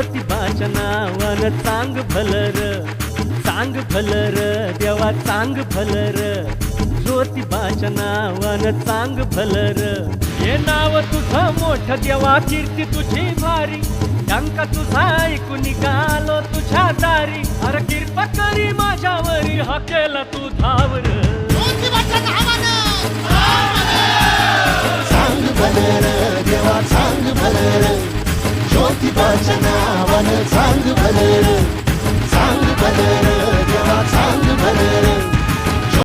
ज्योतिबाच्या नावानं. चांग भलर चांग भलर देवा चांग भलर. ज्योतिबाच्या नावानं चांग भलर. हे नाव तुझं मोठं देवा कीर्ती तुझी भारी. टंका तुझा ऐकून निघालो तुझ्या दारी. अरे कृपा करी माझ्यावरी हा केला तू धावर. नावानं सांग भलर सांग भलर देवा सांग भलर